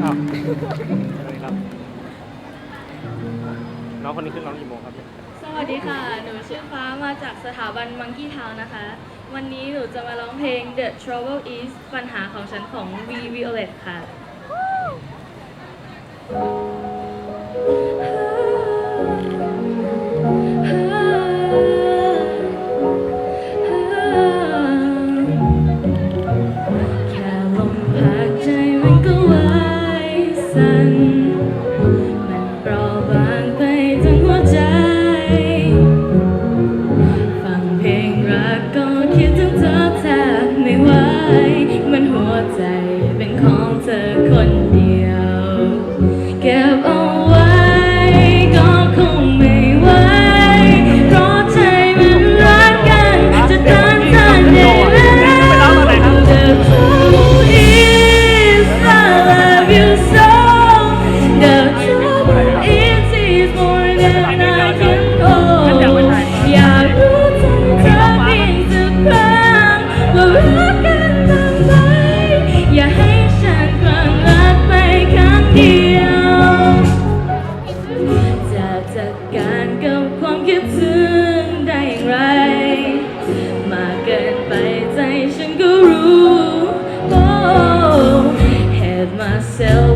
อ้าวสวัสดีครับ น้องคนนี้ขึ้นร้องกี่โมงครับสวัสดีค่ะ หนูชื่อฟ้ามาจากสถาบันมังกี้ทาวนะคะ วันนี้หนูจะมาร้องเพลง The Trouble Is ปัญหาของฉันของ V Violet ค่ะแ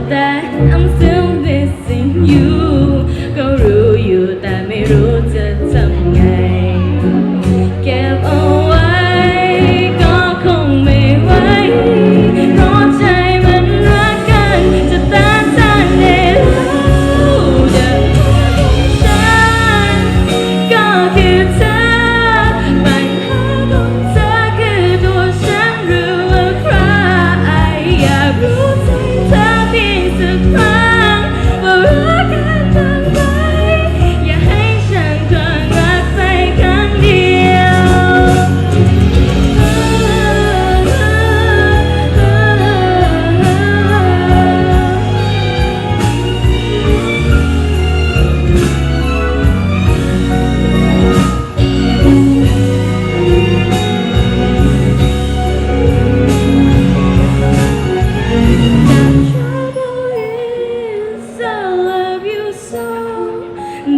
that I'm still missing you. ก็รู้อยู่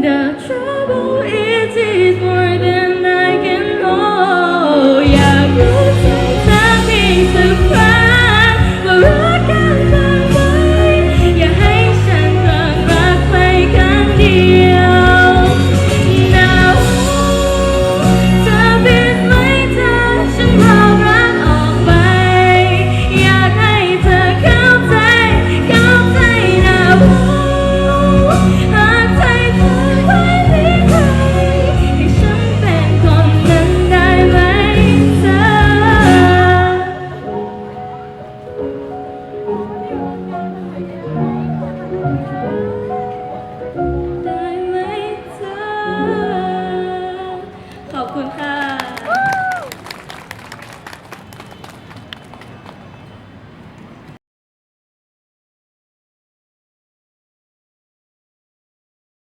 的全部